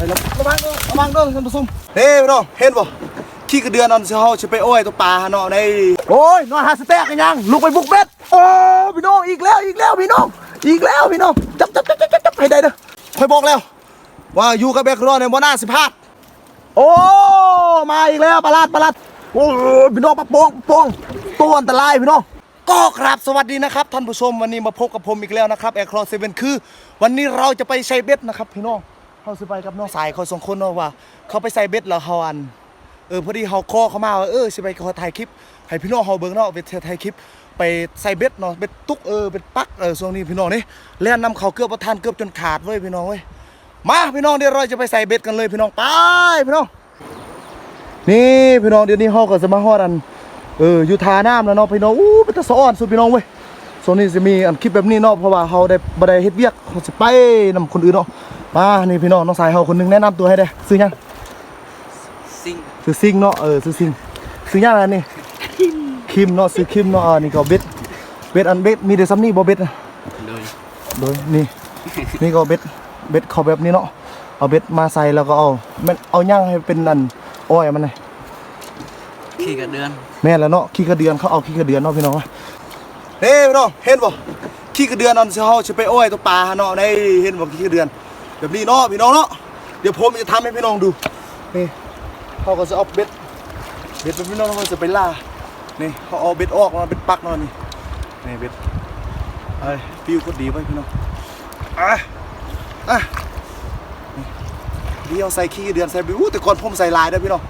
ไปแล้วระวังเด้อระวังเด้อท่านผู้ชมเฮ้พี่น้องเห็นบ่ขี้กระเดือนนั่นสิเฮาสิไปโอ้ยตัวปลาหาเนาะในโอ้ยนอนหาสเต็กกันยังลุกไปบุกเบ็ดโอ้พี่น้องอีกแล้วอีกแล้วพี่น้องอีกแล้วพี่น้องจับจับจับจับจับจับให้ได้เด้อคอยบอกแล้ว ว่าอยู่กับแบกรอในบ่น่าสิพลาดโอ้มาอีกแล้วปลาลาดปลาลาดโอ้ยพี่น้องปลาโปองปลาโปองตัวอันตรายพี่น้องก็ครับสวัสดีนะครับท่านผู้ชมวันนี้มาพบกับผมอีกแล้วนะครับแอร์คลอเซเว่นคือ วันนี้เราจะไปใช้เบ็ดนะครับพี่น้อง เขาสิไปกับน้องสายเขาสองคนเนาะว่า เขาไปใส่เบ็ดแล้วเขาอันเออพอดีเขาคอเขามาว่าเออสิไปขอถ่ายคลิปให้พี่น้องเขาเบิ่งเนาะไปถ่ายคลิปไปใส่เบ็ดเนาะเบ็ดตุกเออเบ็ดปักเออช่วงนี้พี่น้องนี่เล่นนำเขาเกือบประทานเกือบจนขาดเว้ยพี่น้องเว้ยมาพี่น้องเดี๋ยวเราจะไปใส่เบ็ดกันเลยพี่น้องไปพี่น้องนี่พี่น้องเดี๋ยวนี้เฮาก็จะมาฮอดอันเอออยู่ทาน้ำแล้วเนาะพี่น้องอู้เป็นตะสะอ่อนสุดพี่น้องเว้ยโซนนี้จะมีอันคลิปแบบนี้เนาะเพราะว่าเฮาได้บ่ไดเฮ็ดเวียกเฮาสิไปนำคนอื่นเนาะ มานี่พี่น้องน้องสายเฮาคนหนึงแนะนำตัวให้ได้ซื้อหยังซิงซื้อซิงเนาะเออซื้อซิงซื้อหยังอันนี้คิมเนาะซื้อคิมเนาะอ่านี่ก็เบ็ดเบ็ดอันเบ็ดมีแต่ซ้ำนี่บ่เบ็ดนะเลยโดยนี่นี่ก็เบ็ดเบ็ดเขาแบบนี้เนาะเอาเบ็ดมาใส่แล้วก็เอามันเอาย่างให้เป็นอันอ้อยมันเลยขี่กระเดือนแม่นแล้วเนาะขี้กระเดือนเขาเอาขี้กระเดือนเนาะพี่น้องเฮ้พี่น้องเห็นบ่ขี้กระเดือนนั่นสิเฮาสิไปโอ้ยตัวปลาเนาะในเห็นบ่ขี้กระเดือน แบบนี้เนาะพี่น้องเนาะเดี๋ยวผมจะทำให้พี่น้องดูนี่เขาก็จะเอาเบ็ดเบ็ดเป็นพี่น้องเขาจะไปล่านี่เขาเอาเบ็ดออกมาเบ็ดปักนาะนี่นี่เบ็ดไอ้ยฟิวก็ดีไว้พี่น้องอะอะนี่เดียวใส่ขี้เดือนใส่ไปอู้แต่ก่อนผมใส่ลายเด้พี่น้อง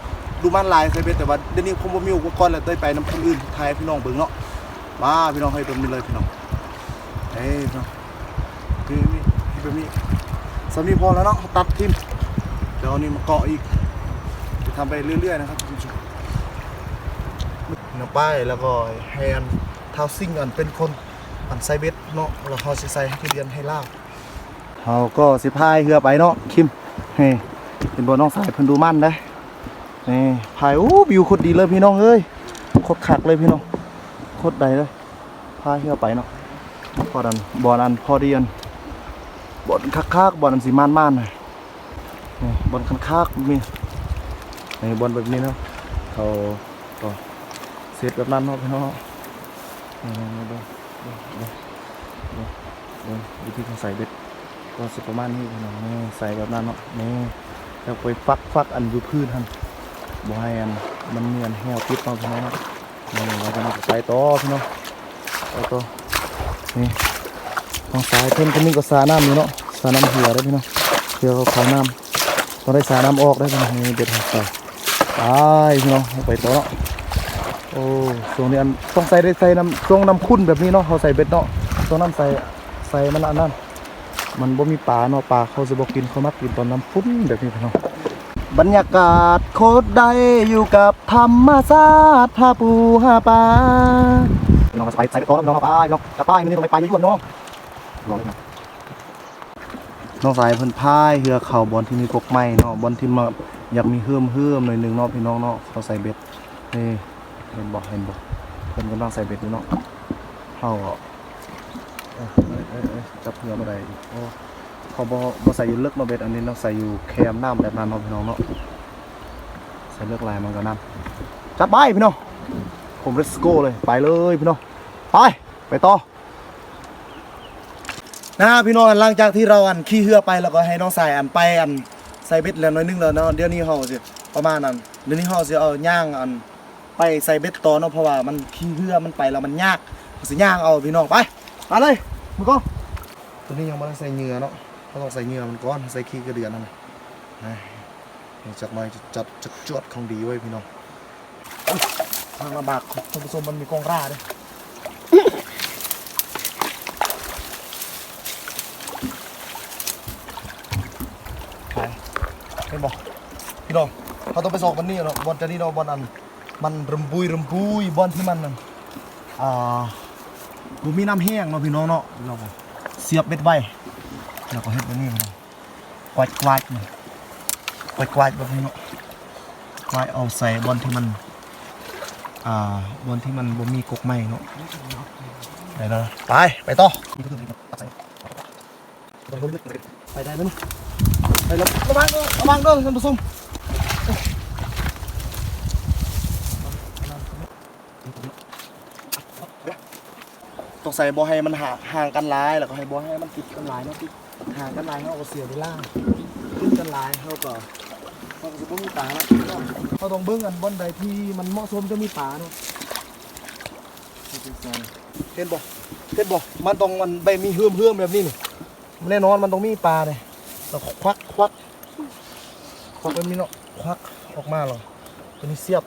ดูมันลายใส่เบ็ดแต่ว่าเดี๋ยวนี้ผมบ่มีอุปกรณ์แล้วเต้ยไปน้ำคนอื่นทายพี่น้องเบิ่งเนาะมาพี่น้องให้ตรงนี้เลยพี่น้องเอ้ยพี่น้องคือนี่แบบนี้ สำนีพอแล้วเนาะตัดทิมเดี๋ยวเนี่มาเกาะอีกจะทำไปเรื่อยๆนะครับคุณผู้ชมนาป้ายแล้วก็แฮนท้าซิ่งอันเป็นคนอันใส่เบ็ดเนาะแล้วเขาใส่ให้เรียนให้ล่าเขาก็สิพายเรือไปเนาะคิมเฮ้เป็นบ่น้องสายเพิ่นดูมั่นได้นี่พายอู้วิวโคตรดีเลยพี่น้องเอ้ยโคตรคักเลยพี่น้องโคตรใดเลยพาเที่ยวไปเนาะพอดันบอลอันพอดีอัน บ่อลคักๆบอลอันสีม่านม่านๆหน่อยนี่บอลคักคักๆมีนี่บอลแบบนี้เนาะเขาก็เซตแบบนั้นเนาะพี่น้องดูดูดูดูดูวิธีการใส่เบ็ดก็สิประมาณนี้พี่น้องนี่ใส่แบบนั้นเนาะนี่แล้วไปฟักฟักอันอยู่พื้นทันบ่ให้อันมันเนียนแห้วติดเนาะพี่น้องเนาะนี่เราจะมาใส่ต่อพี่น้องใส่ต่อนี่ ทางซ้ายเพิ่นคนนี้ก็สาน้ำอยู่เนาะสาน้ำเหือได้พี่น้องเหือเขาขาน้ำต้องได้สาน้ำออกได้พี่น้องเด็ดหักใส่ไปพี่น้องไปต่อเนาะโอ้ช่วงนี้อันต้องใส่ได้ใส่น้ำช่วงน้ำข้นแบบนี้เนาะเขาใส่เบ็ดเนาะช่วงน้ำใส่ใส่มันอันนั้นมันบ่มีปลาเนาะปลาเขาจะบอกกินเขามักกินตอนน้ำข้นแบบนี้พี่น้องบรรยากาศโคตรใดอยู่กับธรรมชาติหาปูหาปลาน้องไปใส่ไปต่อน้องไปน้องจะไปมันนี่ต้องไปไปยุ่งน้อง น้องสายเพิ่นพายเหือเข่าบอลที่มีกกไม้เนาะบอลที่มาอยากมีเฮิมเฮิมหน่อยหนึงเนาะพี่น้องเนาะเขาใส่เบ็ดนี่เห็นบ่เห็นบ่เพิ่นกำลังใส่เบ็ดอยู่เนาะเฮาก็เอ้ยเอ้ยเอ้ยเจับเหือมาได้อีกโอ้เขาบอบอใส่อยู่เลือกมาเบ็ดอันนี้เราใส่อยู่แคมน้ำแบบนั้นเนาะพี่น้องเนาะใส่เลือกลายมันก็น้ำจัดไปพี่น้องผม let's go เลยไปเลยพี่น้องไปไปต่อ นะพี่น้องหลังจากที่เราอันขี่เรือไปแล้วก็ให้น้องสายอันไปอันใส่เบ็ดแล้วน้อยนึงแล้วเนาะเดี๋ยวนี้เขาสิประมาณนั้นเดี๋ยวนี้เขาสิเอาย่างอันไปใส่เบ็ดต่อเนาะเพราะว่ามันขี่เรือมันไปแล้วมันยากสิย่างเอาพี่น้องไปมาเลยมึงก็ตัวนี้ยังไม่ได้ใส่เหงื่อเนาะเขาต้องใส่เหงื่อมันก้อนใส่ขี้กระเดือนนั่นนะนะจากหน่อยจะจัดจัดจวดของดีไว้พี่น้องทางลำบากท่านผู้ชมมันมีกองร่าด้วย ไปเห็นบอกพี่น้องเขาต้องไปสอบวันนี้เนาะบอลจะนี่เนาะบอลอันมันรำบุยรำบุยบอลที่มันนั่นอ่าบุมีน้ำแห้งเนาะพี่น้องเนาะเราก็เสียบเบ็ดไว้แล้วก็เฮ็ดแบบนี้มันกวาดกวาดมันกวาดกวาดแบบนี้เนาะกวาดเอาใส่บอลที่มันอ่าบอลที่มันบ่มีกกไม้เนาะไปแล้วไปไปต่อไปได้ไหม ไประระวังเด้อระวังเด้อท่านผู้ชมต้องใส่บ่ให้มันห่างห่างกันหลายแล้วก็ให้บ่ให้มันติดกันหลายเนาะติดห่างกันหลายเขาก็เสียเวลาติดกันหลายเขาก็เขาก็จะบ่มีปลาแล้วเขาต้องเบิ่งกันบนใดที่มันเหมาะสมจะมีปลาเนาะเห็นบ่เห็นบ่มันต้องมันใบมีเฮือมเฮือมแบบนี้นี่แน่นอนมันต้องมีปลาเลย เราควักควักควักเป็นมีเนาะควักออกมาหรอตัวนี้เสียบ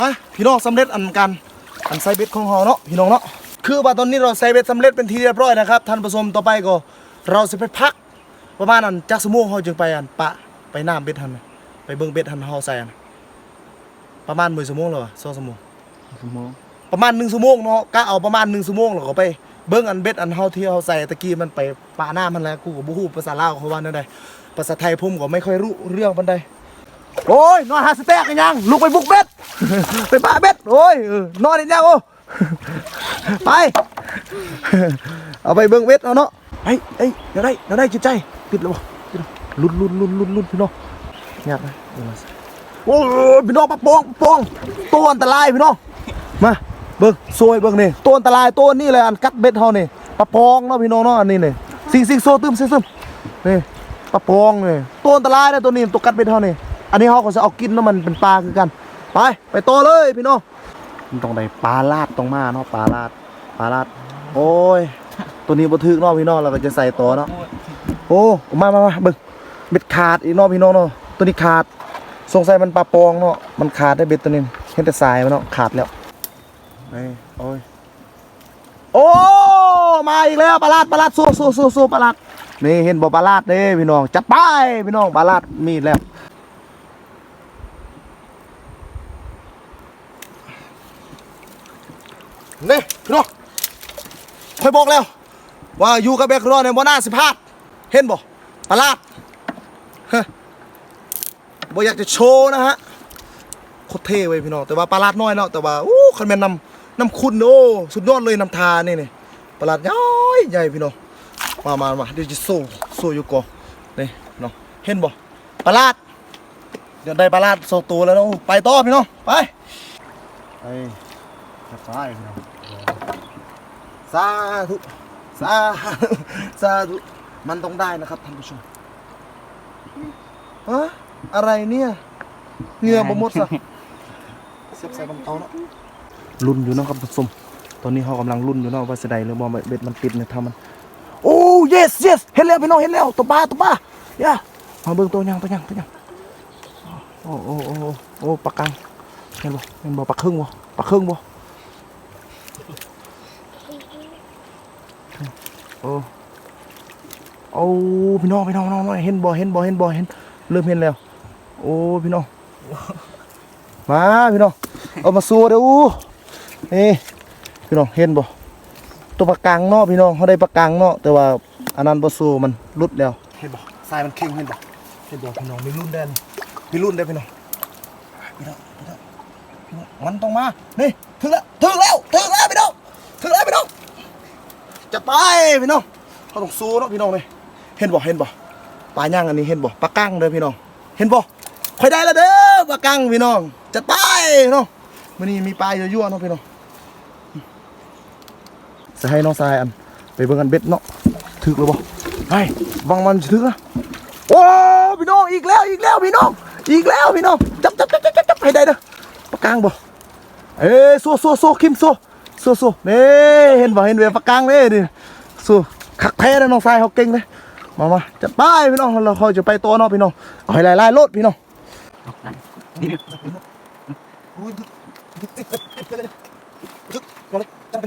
มาพี่น้องสำเร็จอันกันอันไซเบ็ดของเราเนาะพี่น้องเนาะคือว่าตอนนี้เราไซเบ็ดสำเร็จเป็นทีเรียบร้อยนะครับท่านผู้ชมต่อไปก็เราจะไปพักประมาณอันจักสมงเราจึงไปอันปะไปน้ำเบ็ดทันไปเบิ่งเบ็ดทันเฮาใส่อัน ประมาณมื้อชั่วโมงแล้วอะสองชั่วโมงชั่วโมงประมาณ1ชั่วโมงเนาะกะเอาประมาณ1ชั่วโมงแล้วก็ไปเบิ่งอันเบ็ดอันเฮาที่เฮาใส่ตะกี้มันไปปะน้ำมันแล้วกูก็บ่ฮู้ภาษาลาวเขาว่าแนวใดภาษาไทยผมก็ไม่ค่อยรู้เรื่องปานใดโอ้ยนอนหาสเต็กกันยังลุกไปบุกเบ็ด ไปปาเบ็ดโอ้ยเออนอนอีกแล้วโอ้ไปเอาไปเบิ่งเบ็ดเอาเนาะเฮ้ยเฮ้ยเดี๋ยวได้เดี๋ยวได้จิตใจติดแล้วบ่ติดแล้วลุ้นลุ้นลุ้นลุ้นลุ้นพี่น้องยากไหมเดี๋ยวมาสิ โอ้ยพี่น้องปะปองปะปองตัวอันตรายพี่น้องมาเบิ่งซวยเบิ่งนี่ตัวอันตรายตัวนี้เลยอันกัดเบ็ดเฮานี่ปะปองเนาะพี่น้องเนาะอันนี้นี่สิงสิงโซตึมซิซึมนี่ปะปองนี่ตัวอันตรายนะตัวนี้ตัวกัดเบ็ดเฮานี่อันนี้เฮาก็จะเอากินเนาะมันเป็นปลาคือกัน ไปไปต่อเลยพี่น้องมันต้องได้ปลาลาดต้องมาเนาะปลาลาดปลาลาด โอ้ยตัวนี้บ่ถึกเนาะพี่น้องเราก็จะใส่ต่อเนาะโอ้มามามาเบิ่งเบ็ดขาดอีกเนาะพี่น้องเนาะตัวนี้ขาด สงสัยมันปลาปองเนาะมันขาดได้เบ็ดตัวนี้เห็นแต่สายมันเนาะขาดแล้วนี่โอ้ยโอ้มาอีกแล้วปลาลาดปลาลาดสู้สู้สู้สู้ปลาลาดนี่เห็นบ่ปลาลาดเด้พี่น้องจัดไปพี่น้องปลาลาดมีแล้วนี่พี่น้องคอยบอกแล้ว ว่าอยู่กับแบกรอในบ่น่าสิพลาด เห็นบ่ประหลาดฮะ บ่อยากจะโชว์นะฮะโคตรเท่เว้ยพี่น้องแต่ว่าประหลาดน้อยเนาะแต่ว่าอู้คันแมนนำนำคุณโอ้สุดยอดเลยนำทานี่นี่ประหลาดย้อยใหญ่พี่น้องมามามาเดี๋ยวจะโซ่โซ่อยู่ก่อนนี่พี่น้องเห็นบ่ประหลาดเดี๋ยวได้ประหลาดสองตัวแล้วเนาะไปต่อพี่น้องไปไปไปพี่น้องสาธุสาธุสาธุมันต้องได้นะครับท่านผู้ชมฮะ อะไรเนี่ยเหงื่อบหมดสักเสียบใส่บนโต๊ะเนาะรุ่นอยู่เนาะครับท่านผู้ชมตอนนี้เขากำลังรุ่นอยู่เนาะว่าจะได้หรือบ่เบ็ดมันติดเนี่ยทำมันโอ้ yes yes เห็นแล้วพี่น้องเห็นแล้วตัวปลาตัวปลาอย่ามาเบิ่งตัวยังตัวยังตัวยังโอ้โอ้โอ้โอ้โอ้ปลากังเห็นบ่เห็นบ่ปลาครึ่งบ่ปลาครึ่งบ่โอ้โอ้พี่น้องพี่น้องพี่น้องเห็นบ่เห็นบ่เห็นบ่เห็นเริ่มเห็นแล้ว โอ้พี่น้อง มาพี่น้อง เอามาสู้เด้อนี่พี่น้องเห็นบ่ ตัวปลากังเนาะพี่น้องเขาได้ปลากังเนาะแต่ว่าอันนั้นบ่สู้มันรุดแล้วเห็นบ่ทรายมันเค็งเห็นบ่เห็นบ่พี่น้องมีรุ่นแดนมีรุ่นได้พี่น้องพี่น้องพี่น้องพี่น้องมันต้องมา นี่ถึงแล้วถึงแล้วถึงแล้วพี่น้องถึงแล้วพี่น้องจะไปพี่น้องเขาต้องสู้เนาะพี่น้องเลยเห็นบ่เห็นบ่ปลาย่างอันนี้เห็นบ่ปลากั้งเด้อพี่น้องเห็นบ่ ค่อยได้แล้วเด้อปลากังพี่น้องจะไปเนาะมื้อนี้มีปลายั่วๆเนาะพี่น้องจะให้น้องทรายอันไปเบิ่งกันเบ็ดเนาะถึกหรือบ่ไปบังมันถึกนะโอ้พี่น้องอีกแล้วอีกแล้วพี่น้อง อีกแล้วพี่น้องจับจับจับจับจับให้ได้เด้อปลากังบ่เอ้ยสู้สู้สู้คิมสู้สู้สู้นี่เห็นบ่เห็นเวปากกลางเลยดิสู้คักแท้นะน้องทรายเขาเก่งเลยมามาจะไปพี่น้องเราเขาจะไปตัวเนาะพี่น้องเอาให้ไล่ๆรถพี่น้อง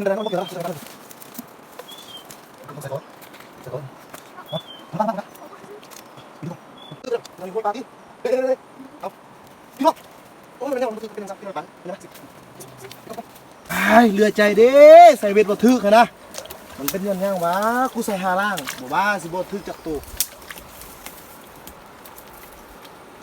ไรน้องเกี่ยวกับพี่น้องโอ้ยไม่ได้ผมเป็นสักเป็นอะไรเป็นอะไรไอ้เรือใจเด้ใส่เวทบ่ทึกนะ มันเป็นยังไงวะกูใส่หาล่างบอกว่าสิบ่ทึกจากตั โ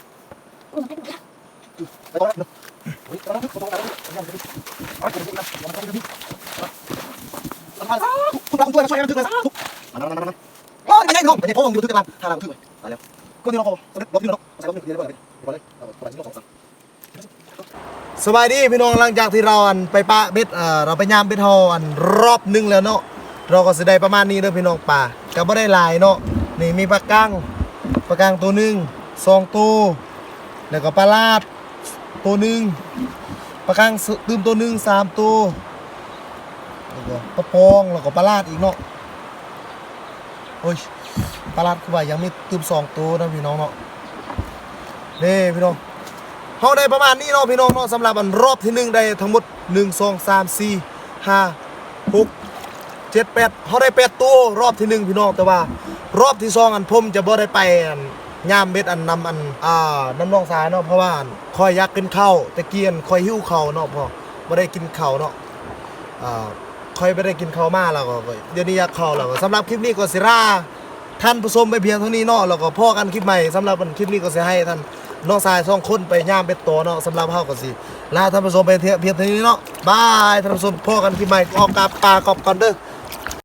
ต่อแล้วเฮ้ยตอนนั้นตอนนั้นยังไม่ได้เอาไปดูนะยังไม่ได้ดูทุกคนทุกคนช่วยกันช่วยกันทุกคนทุกอันนั้นอันนั้นโอ้ยไม่ใช่น้องไม่ใช่พ่ออยู่ทุกกันทาเราทุกเลยตายแล้วก็ที่เราพอรถที่เราใส่รถที่เราไปไปเลยไปที่เราของสั่งสบายดีพี่น้องหลังจากที่เราอันไปปะเบ็ดเอ่อเราไปยามเบ็ดฮออันรอบนึงแล้วเนาะเราก็สิได้ประมาณนี้เด้อพี่น้องป่าก็บ่ได้หลายเนาะนี่มีปลากังปลากังตัวนึงสองตัวแล้วก็ปลาลาด ตัวหนึ่งปลาคังตืมตัวหนึ่งสามตัวแล้วก็ปลาปองแล้วก็ปลาลาดอีกเนาะโอ้ยปลาลาดคือว่ายังไมีตื่มสองตัวนะพี่น้องเนาะนี่พี่น้องเขาได้ประมาณนี้เนาะพี่น้องเนาะสำหรับอันรอบที่หนึ่งได้ทั้งหมดหนึ่งสองสามสี่ห้าหกเจ็ดแปดเขาได้แปดตัวรอบที่หนึ่งพี่น้องแต่ว่ารอบที่สองอันผมจะบ่ได้ไปอัน ย่ามเบ็ดอันนำอันอ่าน้ำนองสายเนาะเพราะว่าคอยยากกินข้าวตะเกียนคอยหิ้วข้าวเนาะพอไม่ได้กินข้าวเนาะอ่าคอยไม่ได้กินข้าวมาแล้วก็เดี๋ยวนี้อยากข้าวแล้วก็สำหรับคลิปนี้ก็สิราท่านผู้ชมไปเพียงเท่านี้เนาะแล้วก็พ่อกันคลิปใหม่สำหรับคลิปนี้ก็สิให้ท่านน้องสายสองคนไปย่ามเบ็ดโตเนาะสำหรับเฮาก็สิลาท่านผู้ชมไปเพียงเท่านี้เนาะบายท่านผู้ชมพ่อกันคลิปใหม่ออกกลับปลากอบก่อนเด้อ